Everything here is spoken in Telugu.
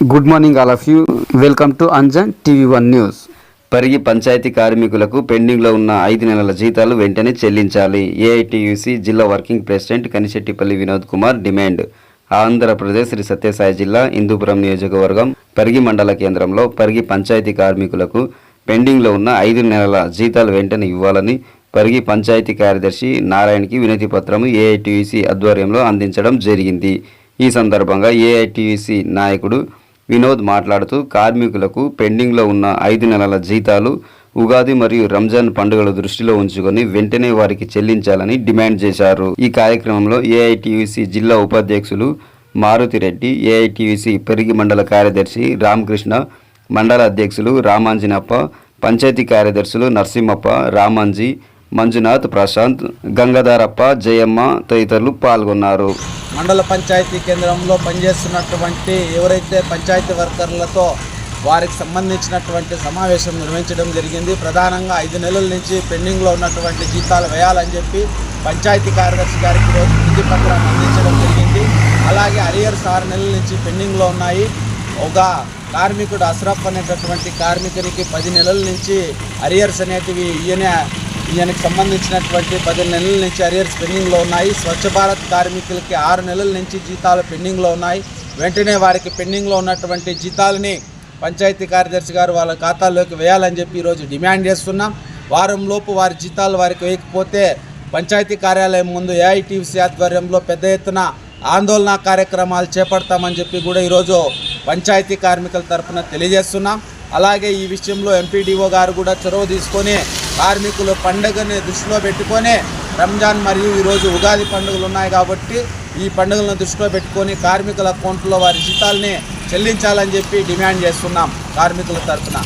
Good morning all of you welcome to Anjan TV one news Parigi panchayat కార్మికులకు పెండింగ్లో ఉన్న ఐదు నెలల జీతాలు వెంటనే చెల్లించాలి. ఏఐటియుసి జిల్లా working president Kanisettipalli Vinod Kumar demand. Andhra Pradesh Shri Sathya Sai జిల్లా హిందూపురం నియోజకవర్గం పరిగి మండల కేంద్రంలో పరిగి పంచాయతీ కార్మికులకు పెండింగ్లో ఉన్న ఐదు నెలల జీతాలు వెంటనే ఇవ్వాలని పరిగి పంచాయతీ కార్యదర్శి నారాయణకి వినతి పత్రము ఏఐటియుసి ఆధ్వర్యంలో అందించడం జరిగింది. ఈ సందర్భంగా ఏఐటియుసి నాయకుడు వినోద్ మాట్లాడుతూ కార్మికులకు పెండింగ్లో ఉన్న ఐదు నెలల జీతాలు ఉగాది మరియు రంజాన్ పండుగల దృష్టిలో ఉంచుకొని వెంటనే వారికి చెల్లించాలని డిమాండ్ చేశారు. ఈ కార్యక్రమంలో ఏఐటీయూసీ జిల్లా ఉపాధ్యక్షులు మారుతిరెడ్డి ఏఐటీయూసీ పెరిగి మండల కార్యదర్శి రామకృష్ణ మండల అధ్యక్షులు రామాంజనప్ప పంచాయతీ కార్యదర్శులు నరసింహప్ప రామాంజీ మంజునాథ్ ప్రశాంత్ గంగాధరప్ప జయమ్మ తదితరులు పాల్గొన్నారు. మండల పంచాయతీ కేంద్రంలో పనిచేస్తున్నటువంటి ఎవరైతే పంచాయతీ వర్కర్లతో వారికి సంబంధించినటువంటి సమావేశం నిర్వహించడం జరిగింది. ప్రధానంగా ఐదు నెలల నుంచి పెండింగ్లో ఉన్నటువంటి జీతాలు వేయాలని చెప్పి పంచాయతీ కార్యదర్శి గారికి ఈరోజు విధి పత్రం అందించడం జరిగింది. అలాగే అరియర్స్ ఆరు నెలల నుంచి పెండింగ్లో ఉన్నాయి. ఒక కార్మికుడు అస్రఫ్ అనేటటువంటి కార్మికునికి పది నెలల నుంచి అరియర్స్ అనేటివి ఈయన ఈయనకి సంబంధించినటువంటి పది నెలల నుంచి అరియర్స్ పెండింగ్లో ఉన్నాయి. స్వచ్ఛ భారత్ కార్మికులకి ఆరు నెలల నుంచి జీతాలు పెండింగ్లో ఉన్నాయి. వెంటనే వారికి పెండింగ్లో ఉన్నటువంటి జీతాలని పంచాయతీ కార్యదర్శి గారు వాళ్ళ ఖాతాల్లోకి వేయాలని చెప్పి ఈరోజు డిమాండ్ చేస్తున్నాం. వారంలోపు వారి జీతాలు వారికి వేయకపోతే పంచాయతీ కార్యాలయం ముందు ఏఐటీసీ ఆధ్వర్యంలో పెద్ద ఎత్తున ఆందోళన కార్యక్రమాలు చేపడతామని చెప్పి కూడా ఈరోజు పంచాయతీ కార్మికుల తరఫున తెలియజేస్తున్నాం. అలాగే ఈ విషయంలో ఎంపీడీఓ గారు కూడా చొరవ తీసుకొని కార్మికులు పండుగని దృష్టిలో పెట్టుకొని రంజాన్ మరియు ఈరోజు ఉగాది పండుగలు ఉన్నాయి కాబట్టి ఈ పండుగలను దృష్టిలో పెట్టుకొని కార్మికుల అకౌంట్లో వారి జీతాల్ని చెల్లించాలని చెప్పి డిమాండ్ చేస్తున్నాం కార్మికుల తరఫున.